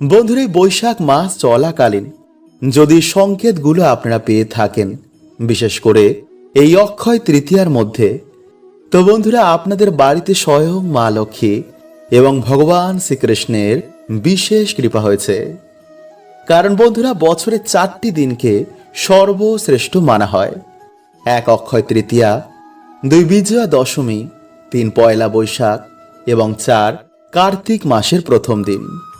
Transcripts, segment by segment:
বন্ধুরা বৈশাখ মাস চলাকালীন যদি সংকেতগুলো আপনারা পেয়ে থাকেন, বিশেষ করে এই অক্ষয় তৃতীয়ার মধ্যে, তো বন্ধুরা আপনাদের বাড়িতে স্বয়ং মা লক্ষ্মী এবং ভগবান শ্রীকৃষ্ণের বিশেষ কৃপা হয়েছে। কারণ বন্ধুরা বছরের চারটি দিনকে সর্বশ্রেষ্ঠ মানা হয়। এক অক্ষয় তৃতীয়া, দুই বিজয়া দশমী, তিন পয়লা বৈশাখ এবং চার কার্তিক মাসের প্রথম দিন।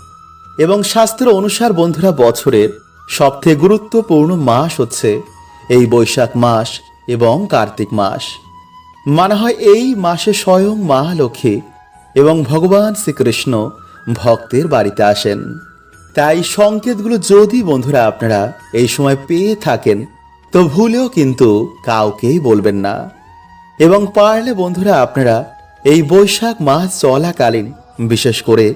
এবং শাস্ত্র অনুসার বন্ধুরা, বছরের সবথেকে গুরুত্বপূর্ণ মাস হচ্ছে এই বৈশাখ মাস এবং কার্তিক মাস। মানা হয় এই মাসে স্বয়ং মা লক্ষ্মী এবং ভগবান শ্রীকৃষ্ণ ভক্তের বাড়িতে আসেন। তাই সংকেতগুলো যদি বন্ধুরা আপনারা এই সময় পেয়ে থাকেন, তো ভুলেও কিন্তু কাউকেই বলবেন না। এবং পারলে বন্ধুরা আপনারা এই বৈশাখ মাস চলাকালীন, বিশেষ করে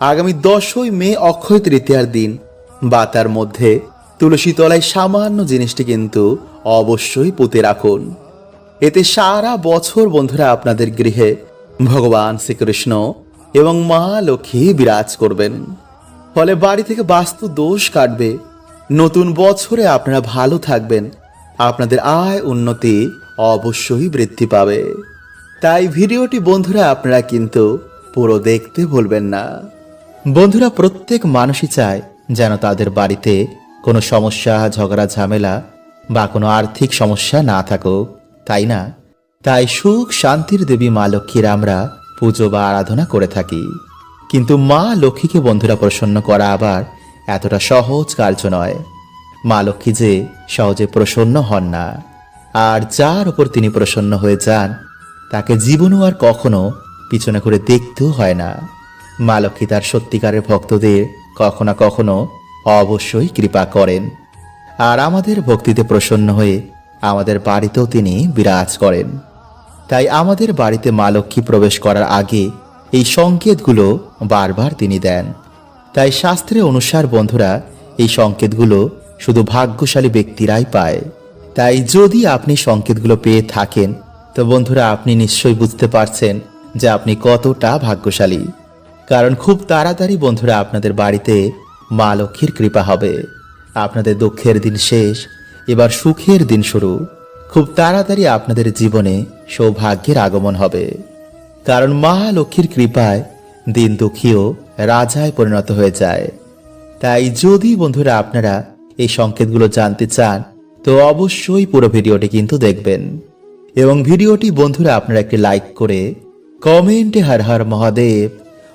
আগামী দশই মে অক্ষয় তৃতীয়ার দিন, বা তার মধ্যে তুলসী তলায় সামান্য জিনিসটি কিন্তু অবশ্যই পুঁতে রাখুন। এতে সারা বছর বন্ধুরা আপনাদের গৃহে ভগবান শ্রীকৃষ্ণ এবং মা লক্ষ্মী বিরাজ করবেন। ফলে বাড়ি থেকে বাস্তু দোষ কাটবে। নতুন বছরে আপনারা ভালো থাকবেন। আপনাদের আয় উন্নতি অবশ্যই বৃদ্ধি পাবে। তাই ভিডিওটি বন্ধুরা আপনারা কিন্তু পুরো দেখতে ভুলবেন না। বন্ধুরা, প্রত্যেক মানুষই চায় যেন তাদের বাড়িতে কোনো সমস্যা, ঝগড়া, ঝামেলা বা কোনো আর্থিক সমস্যা না থাকুক, তাই না? তাই সুখ শান্তির দেবী মা লক্ষ্মীর আমরা পুজো বা আরাধনা করে থাকি। কিন্তু মা লক্ষ্মীকে বন্ধুরা প্রসন্ন করা আবার এতটা সহজ কার্য নয়। মা লক্ষ্মী যে সহজে প্রসন্ন হন না, আর যার উপর তিনি প্রসন্ন হয়ে যান, তাকে জীবনও আর কখনো পিছনে করে দেখতেও হয় না। মা লক্ষ্মী তার সত্যিকারের ভক্তদের কখনো কখনো অবশ্যই কৃপা করেন। আর আমাদের ভক্তিতে প্রসন্ন হয়ে আমাদের বাড়িতেও তিনি বিরাজ করেন। তাই আমাদের বাড়িতে মা লক্ষ্মী প্রবেশ করার আগে এই সংকেতগুলো বারবার তিনি দেন। তাই শাস্ত্রে অনুসার বন্ধুরা, এই সংকেতগুলো শুধু ভাগ্যশালী ব্যক্তিরাই পায়। তাই যদি আপনি সংকেতগুলো পেয়ে থাকেন, তো বন্ধুরা, আপনি নিশ্চয়ই বুঝতে পারছেন যে আপনি কতটা ভাগ্যশালী। কারণ খুব তাড়াতাড়ি বন্ধুরা আপনাদের বাড়িতে মা লক্ষ্মীর কৃপা হবে। আপনাদের দুঃখের দিন শেষ, এবার সুখের দিন শুরু। খুব তাড়াতাড়ি আপনাদের জীবনে সৌভাগ্যের আগমন হবে। কারণ মা লক্ষ্মীর কৃপায় দিন দুঃখীও রাজায় পরিণত হয়ে যায়। তাই যদি বন্ধুরা আপনারা এই সংকেতগুলো জানতে চান, তো অবশ্যই পুরো ভিডিওটি কিন্তু দেখবেন। এবং ভিডিওটি বন্ধুরা আপনারা একটি লাইক করে কমেন্টে হর হর মহাদেব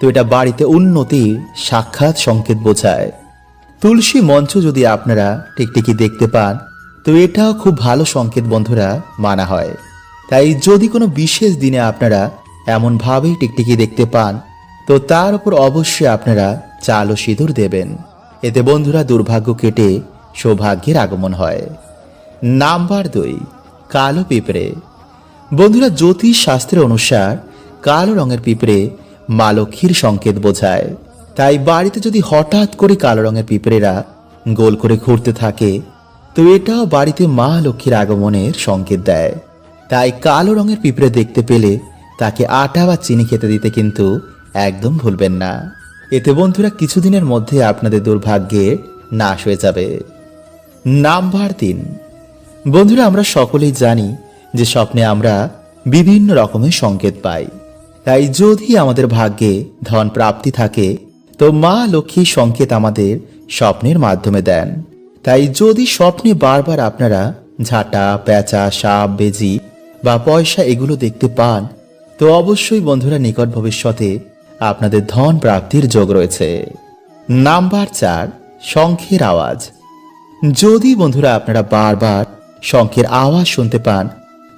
তো এটা বাড়িতে উন্নতির সাক্ষাৎ, সংকেত বোঝায়। তুলসী মঞ্চ যদি আপনারা টিকটিকি দেখতে পান, তো এটাও খুব ভালো সংকেত বন্ধুরা মানা হয়। তাই যদি কোনো বিশেষ দিনে আপনারা এমনভাবেই টিকটিকি দেখতে পান, তো তার উপর অবশ্যই আপনারা চাল ও সিঁদুর দেবেন। এতে বন্ধুরা দুর্ভাগ্য কেটে সৌভাগ্যের আগমন হয়। নাম্বার দুই, কালো পিঁপড়ে। বন্ধুরা জ্যোতিষ শাস্ত্রের অনুসার কালো রঙের পিঁপড়ে মা লক্ষ্মীর সংকেত বোঝায়। তাই বাড়িতে যদি হঠাৎ করে কালো রঙের পিঁপড়েরা গোল করে ঘুরতে থাকে, তো এটাও বাড়িতে মা লক্ষ্মীর আগমনের সংকেত দেয়। তাই কালো রঙের পিঁপড়ে দেখতে পেলে তাকে আটা বা চিনি খেতে দিতে কিন্তু একদম ভুলবেন না। এতে বন্ধুরা কিছুদিনের মধ্যে আপনাদের দুর্ভাগ্যে নাশ হয়ে যাবে। নাম্বার তিন। বন্ধুরা, আমরা সকলেই জানি যে স্বপ্নে আমরা বিভিন্ন রকমের সংকেত পাই। তাই যদি আমাদের ভাগ্যে ধন প্রাপ্তি থাকে, তো মা লক্ষ্মী সংকেত আমাদের স্বপ্নের মাধ্যমে দেন। তাই যদি স্বপ্নে বারবার আপনারা ঝাঁটা, পেঁচা, সাপ, বেজি বা পয়সা এগুলো দেখতে পান, তো অবশ্যই বন্ধুরা নিকট ভবিষ্যতে আপনাদের ধন প্রাপ্তির যোগ রয়েছে। নাম্বার চার, শঙ্খের আওয়াজ। যদি বন্ধুরা আপনারা বারবার শঙ্খের আওয়াজ শুনতে পান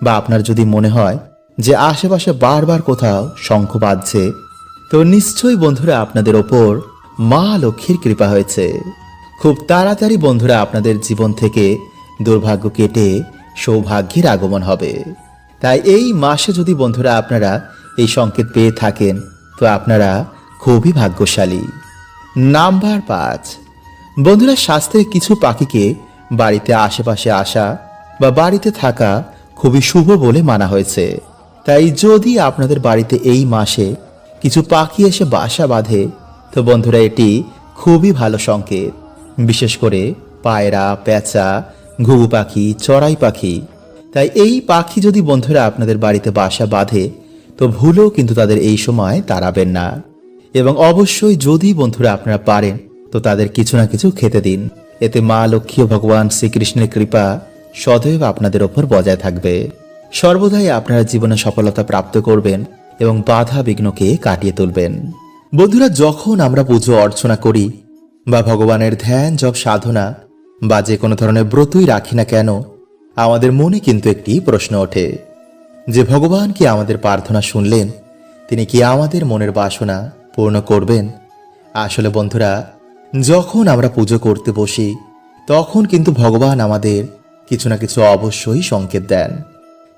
বা আপনার যদি মনে হয় যে আশেপাশে বারবার কোথাও শঙ্খ বাজছে, তো নিশ্চয়ই বন্ধুরা আপনাদের ওপর মা লক্ষ্মীর কৃপা হয়েছে। খুব তাড়াতাড়ি বন্ধুরা আপনাদের জীবন থেকে দুর্ভাগ্য কেটে সৌভাগ্যের আগমন হবে। তাই এই মাসে যদি বন্ধুরা আপনারা এই সংকেত পেয়ে থাকেন, তো আপনারা খুবই ভাগ্যশালী। নাম্বার পাঁচ, বন্ধুরা শাস্ত্রে কিছু পাখিকে বাড়িতে আশেপাশে আসা বা বাড়িতে থাকা খুবই শুভ বলে মানা হয়েছে। তাই যদি আপনাদের বাড়িতে এই মাসে কিছু পাখি এসে বাসা বাঁধে, তো বন্ধুরা এটি খুবই ভালো সংকেত। বিশেষ করে পায়রা পেঁচা ঘুঘু পাখি, চড়াই পাখি। তাই এই পাখি যদি বন্ধুরা আপনাদের বাড়িতে বাসা বাঁধে, তো ভুলেও কিন্তু তাদের এই সময় তাড়াবেন না। এবং অবশ্যই যদি বন্ধুরা আপনারা পারেন, তো তাদের কিছু না কিছু খেতে দিন। এতে মা লক্ষ্মী ভগবান শ্রীকৃষ্ণের কৃপা সদৈব আপনাদের ওপর বজায় থাকবে। সর্বদাই আপনারা জীবনে সফলতা প্রাপ্ত করবেন এবং বাধা বিঘ্নকে কাটিয়ে তুলবেন। বন্ধুরা, যখন আমরা পুজো অর্চনা করি বা ভগবানের ধ্যান, জপ, সাধনা বা যে কোনো ধরনের ব্রতই রাখি না কেন, আমাদের মনে কিন্তু একটি প্রশ্ন ওঠে। যে ভগবান কি আমাদের প্রার্থনা শুনলেন? তিনি কি আমাদের মনের বাসনা পূর্ণ করবেন? আসলে বন্ধুরা, যখন আমরা পুজো করতে বসি, তখন কিন্তু ভগবান আমাদের কিছু না কিছু অবশ্যই সংকেত দেন।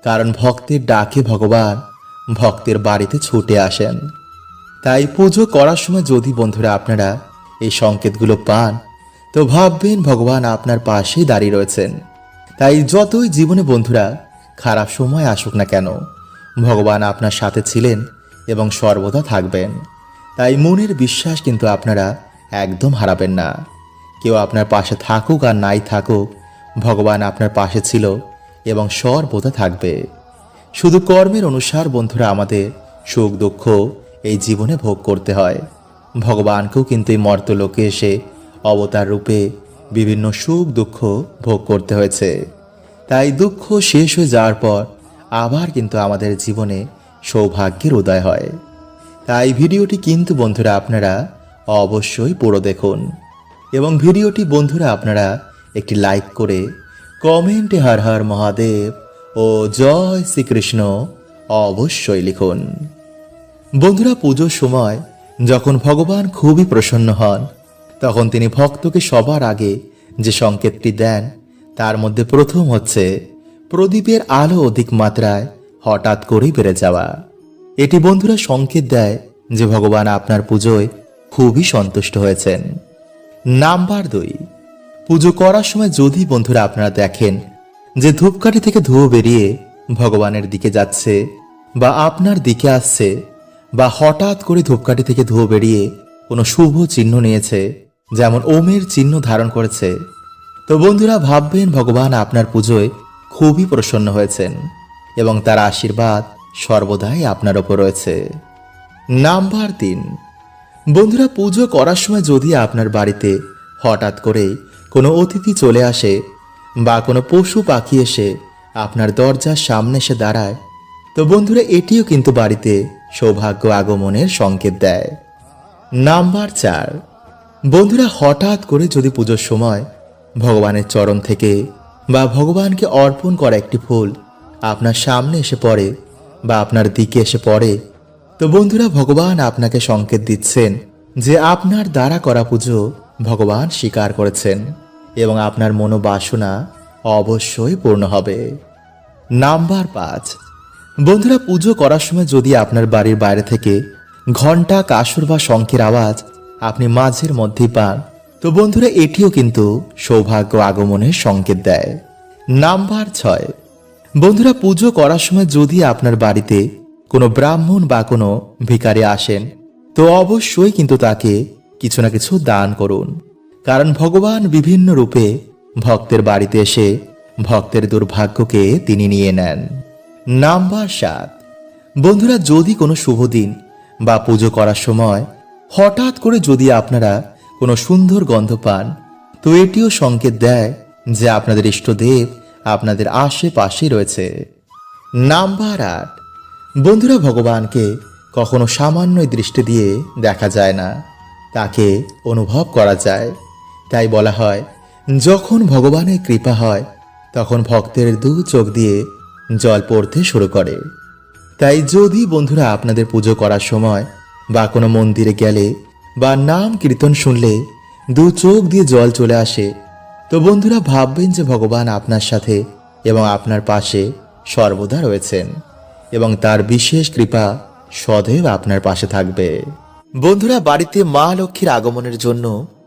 কারণ ভক্তের ডাকে ভগবান ভক্তের বাড়িতে ছুটে আসেন। তাই পুজো করার সময় যদি বন্ধুরা আপনারা এই সংকেতগুলো পান, তো ভাববেন ভগবান আপনার পাশেই দাঁড়িয়ে রয়েছেন। তাই যতই জীবনে বন্ধুরা খারাপ সময় আসুক না কেন, ভগবান আপনার সাথে ছিলেন এবং সর্বদা থাকবেন। তাই মনের বিশ্বাস কিন্তু আপনারা একদম হারাবেন না। কেউ আপনার পাশে থাকুক আর নাই থাকুক, ভগবান আপনার পাশে ছিল এবং সর্বদা থাকবে। শুধু কর্মের অনুসার বন্ধুরা আমাদের সুখ দুঃখ এই জীবনে ভোগ করতে হয়। ভগবানকেও কিন্তু এই মর্তলোকে এসে অবতার রূপে বিভিন্ন সুখ দুঃখ ভোগ করতে হয়েছে। তাই দুঃখ শেষ হয়ে যাওয়ার পর আবার কিন্তু আমাদের জীবনে সৌভাগ্যের উদয় হয়। তাই ভিডিওটি কিন্তু বন্ধুরা আপনারা অবশ্যই পুরো দেখুন। এবং ভিডিওটি বন্ধুরা আপনারা একটি লাইক করে কমেন্টে হর হর মহাদেব ও জয় শ্রীকৃষ্ণ অবশ্যই লিখুন। বন্ধুরা, পুজোর সময় যখন ভগবান খুবই প্রসন্ন হন, তখন তিনি ভক্তকে সবার আগে যে সংকেতটি দেন, তার মধ্যে প্রথম হচ্ছে, প্রদীপের আলো অধিক মাত্রায় হঠাৎ করেই বেড়ে যাওয়া। এটি বন্ধুরা সংকেত দেয় যে ভগবান আপনার পুজোয় খুবই সন্তুষ্ট হয়েছেন। নাম্বার দুই পুজো করার সময় যদি বন্ধুরা আপনারা দেখেন যে ধূপকাঠি থেকে ধুয়ো বেরিয়ে ভগবানের দিকে যাচ্ছে বা আপনার দিকে আসছে বা হঠাৎ করে ধূপকাঠি থেকে ধুয়ো বেরিয়ে কোনো শুভ চিহ্ন নিয়েছে, যেমন ওমের চিহ্ন ধারণ করেছে, তো বন্ধুরা ভাববেন ভগবান আপনার পুজোয় খুবই প্রসন্ন হয়েছেন এবং তার আশীর্বাদ সর্বদাই আপনার ওপর রয়েছে। নাম্বার তিন, বন্ধুরা পুজো করার সময় যদি আপনার বাড়িতে হঠাৎ করে কোনো অতিথি চলে আসে বা কোনো পশু পাখি এসে আপনার দরজার সামনে এসে দাঁড়ায়, তো বন্ধুরা এটিও কিন্তু বাড়িতে সৌভাগ্য আগমনের সংকেত দেয়। নাম্বার চার। বন্ধুরা হঠাৎ করে যদি পুজোর সময় ভগবানের চরণ থেকে বা ভগবানকে অর্পণ করা একটি ফুল আপনার সামনে এসে পড়ে বা আপনার দিকে এসে পড়ে, তো বন্ধুরা ভগবান আপনাকে সংকেত দিচ্ছেন যে আপনার দ্বারা করা পুজো ভগবান স্বীকার করেছেন। এবং আপনার মনোবাসনা অবশ্যই পূর্ণ হবে। নাম্বার পাঁচ। বন্ধুরা, পুজো করার সময় যদি আপনার বাড়ির বাইরে থেকে ঘণ্টা কাসুর বা শঙ্খের আওয়াজ আপনি মাঝের মধ্যেই পান, তো বন্ধুরা, এটিও কিন্তু সৌভাগ্য আগমনের সংকেত দেয়। নাম্বার ছয়। বন্ধুরা, পুজো করার সময় যদি আপনার বাড়িতে কোনো ব্রাহ্মণ বা কোনো ভিখারি আসেন, তো অবশ্যই কিন্তু তাকে কিছু না কিছু দান করুন। কারণ ভগবান বিভিন্ন রূপে ভক্তের বাড়িতে এসে ভক্তের দুর্ভাগ্যকে তিনি নিয়ে নেন। নাম্বার সাত। বন্ধুরা, যদি কোনো শুভ দিন বা পুজো করার সময় হঠাৎ করে যদি আপনারা কোনো সুন্দর গন্ধ পান, তো এটিও সংকেত দেয় যে আপনাদের ইষ্টদেব আপনাদের আশেপাশে রয়েছে। নাম্বার আট। বন্ধুরা, ভগবানকে কখনো সামান্য দৃষ্টি দিয়ে দেখা যায় না। তাকে অনুভব করা যায়। তাই বলা হয়, যখন ভগবানের কৃপা হয়, তখন ভক্তের দু চোখ দিয়ে জল পড়তে শুরু করে। তাই যদি বন্ধুরা আপনাদের পুজো করার সময় বা কোনো মন্দিরে গেলে বা নাম কীর্তন শুনলে দু চোখ দিয়ে জল চলে আসে, তো বন্ধুরা ভাববেন যে ভগবান আপনার সাথে এবং আপনার পাশে সর্বদা রয়েছেন এবং তার বিশেষ কৃপা সदैव আপনার পাশে থাকবে। বন্ধুরা, বাড়িতে মা লক্ষ্মীর আগমনের জন্য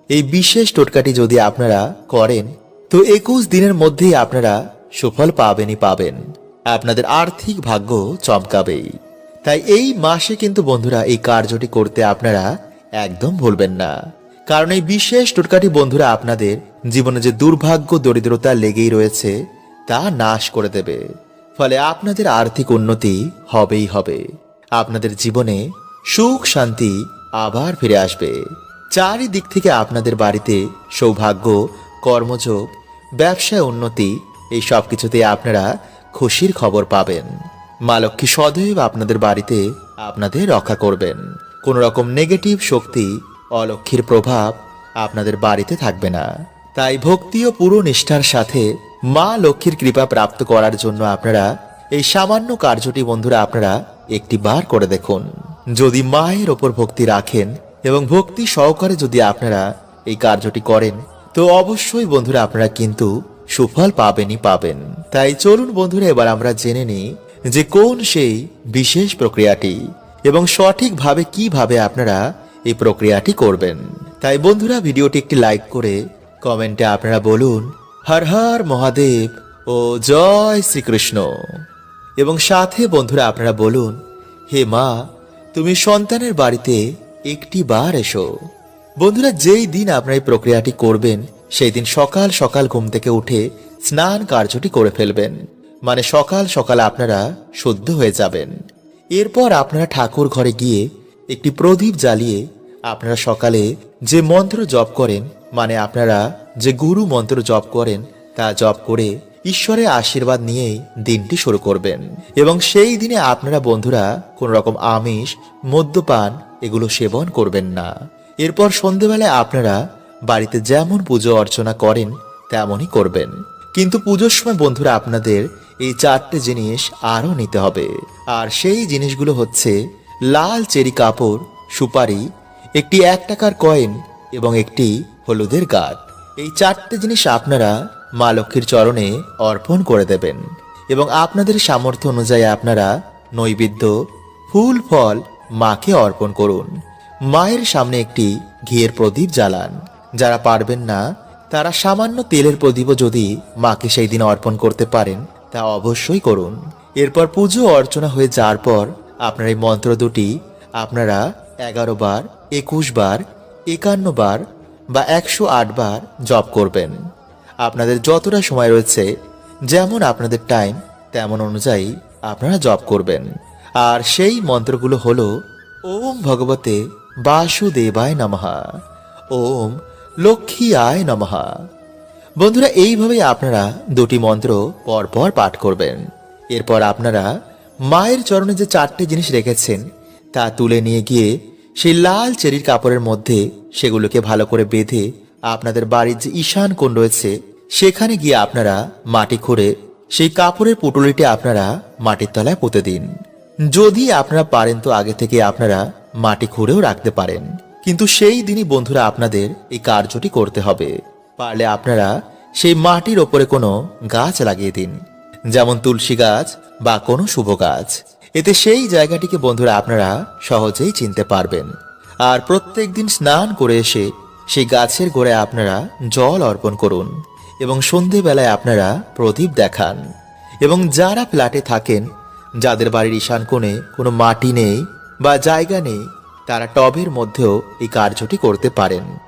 এই বিশেষ টোটকাটি যদি আপনারা করেন, তো একুশ দিনের মধ্যেই আপনারা সুফল পাবেনই পাবেন। আপনাদের আর্থিক ভাগ্য চমকাবেই। তাই এই মাসে কিন্তু বন্ধুরা এই কার্যটি করতে আপনারা একদম ভুলবেন না। কারণ এই বিশেষ টোটকাটি বন্ধুরা আপনাদের জীবনে যে দুর্ভাগ্য, দরিদ্রতা লেগেই রয়েছে, তা নাশ করে দেবে। ফলে আপনাদের আর্থিক উন্নতি হবেই হবে। আপনাদের জীবনে সুখ, শান্তি আবার ফিরে আসবে। চারিদিক থেকে আপনাদের বাড়িতে সৌভাগ্য, কর্মযোগ, ব্যবসায় উন্নতি, এই সব কিছুতে আপনারা খুশির খবর পাবেন। মা লক্ষ্মী সদৈব আপনাদের বাড়িতে আপনাদের রক্ষা করবেন। কোনো রকম নেগেটিভ শক্তি অলক্ষীর প্রভাব আপনাদের বাড়িতে থাকবে না। তাই ভক্তি ও পুরো নিষ্ঠার সাথে মা লক্ষ্মীর কৃপা প্রাপ্ত করার জন্য আপনারা এই সামান্য কার্যটি বন্ধুরা আপনারা একটি বার করে দেখুন। যদি মায়ের ওপর ভক্তি রাখেন এবং ভক্তি সহকারে যদি আপনারা এই কার্যটি করেন, তো অবশ্যই বন্ধুরা আপনারা কিন্তু সুফল পাবেনই পাবেন। তাই চলুন বন্ধুরা, এবার আমরা জেনে নিই যে কোন সেই বিশেষ প্রক্রিয়াটি এবং সঠিকভাবে কীভাবে আপনারা এই প্রক্রিয়াটি করবেন। তাই বন্ধুরা, ভিডিওটি একটি লাইক করে কমেন্টে আপনারা বলুন, হর হর মহাদেব ও জয় শ্রীকৃষ্ণ। এবং সাথে বন্ধুরা আপনারা বলুন, হে মা, তুমি সন্তানের বাড়িতে একটি বার এসো। বন্ধুরা, যেই দিন আপনারা এই প্রক্রিয়াটি করবেন, সেই দিন সকাল সকাল ঘুম থেকে উঠে স্নান কার্যটি করে ফেলবেন। মানে সকাল সকাল আপনারা শুদ্ধ হয়ে যাবেন। এরপর আপনারা ঠাকুর ঘরে গিয়ে একটি প্রদীপ জ্বালিয়ে আপনারা সকালে যে মন্ত্র জপ করেন মানে আপনারা যে গুরু মন্ত্র জপ করেন, তা জপ করে ঈশ্বরের আশীর্বাদ নিয়েই দিনটি শুরু করবেন। এবং সেই দিনে আপনারা বন্ধুরা কোন রকম আমিষ, মদ্যপান এগুলো সেবন করবেন না। এরপর সন্ধেবেলায় আপনারা বাড়িতে যেমন পুজো অর্চনা করেন, তেমনই করবেন। কিন্তু পুজোর সময় বন্ধুরা আপনাদের এই চারটে জিনিস আরও নিতে হবে। আর সেই জিনিসগুলো হচ্ছে লাল চেরি কাপড়, সুপারি, একটি এক টাকার কয়েন এবং একটি হলুদের গাঁট। এই চারটে জিনিস আপনারা মা লক্ষ্মীর চরণে অর্পণ করে দেবেন এবং আপনাদের সামর্থ্য অনুযায়ী আপনারা নৈবেদ্য, ফুল, ফল মাকে অর্পণ করুন। মায়ের সামনে একটি ঘিয়ের প্রদীপ জ্বালান। যারা পারবেন না, তারা সামান্য তেলের প্রদীপও যদি মাকে সেই দিন অর্পণ করতে পারেন, তা অবশ্যই করুন। এরপর পুজো অর্চনা হয়ে যাওয়ার পর আপনার এই মন্ত্র দুটি আপনারা এগারো বার, একুশ বার, একান্ন বার বা একশো আট বার জপ করবেন। আপনাদের যতটা সময় রয়েছে, যেমন আপনাদের টাইম তেমন অনুযায়ী আপনারা জপ করবেন। আর সেই মন্ত্রগুলো হলো, ওম ভগবতে বাসুদেবায় নমহা ওম লক্ষ্মী আয় নমহা বন্ধুরা, এইভাবেই আপনারা দুটি মন্ত্র পরপর পাঠ করবেন। এরপর আপনারা মায়ের চরণে যে চারটে জিনিস রেখেছেন, তা তুলে নিয়ে গিয়ে সেই লাল চেরির কাপড়ের মধ্যে সেগুলোকে ভালো করে বেঁধে আপনাদের বাড়ির যে ঈশান কোণ রয়েছে, সেখানে গিয়ে আপনারা মাটি খুঁড়ে সেই কাপড়ের পুটুলিটি আপনারা মাটির তলায় পুঁতে দিন। যদি আপনারা পারেন তো আগে থেকে আপনারা মাটি খুঁড়েও রাখতে পারেন। কিন্তু সেই দিনই বন্ধুরা আপনাদের এই কার্যটি করতে হবে। পারলে আপনারা সেই মাটির ওপরে কোনো গাছ লাগিয়ে দিন, যেমন তুলসী গাছ বা কোনো শুভ গাছ। এতে সেই জায়গাটিকে বন্ধুরা আপনারা সহজেই চিনতে পারবেন। আর প্রত্যেক দিন স্নান করে এসে সেই গাছের গোড়ায় আপনারা জল অর্পণ করুন এবং সন্ধেবেলায় আপনারা প্রদীপ দেখান। এবং যারা ফ্ল্যাটে থাকেন, যাদের বাড়ির ঈশান কোণে কোনো মাটি নেই বা জায়গা নেই, তারা টবের মধ্যেও এই কার্যটি করতে পারেন।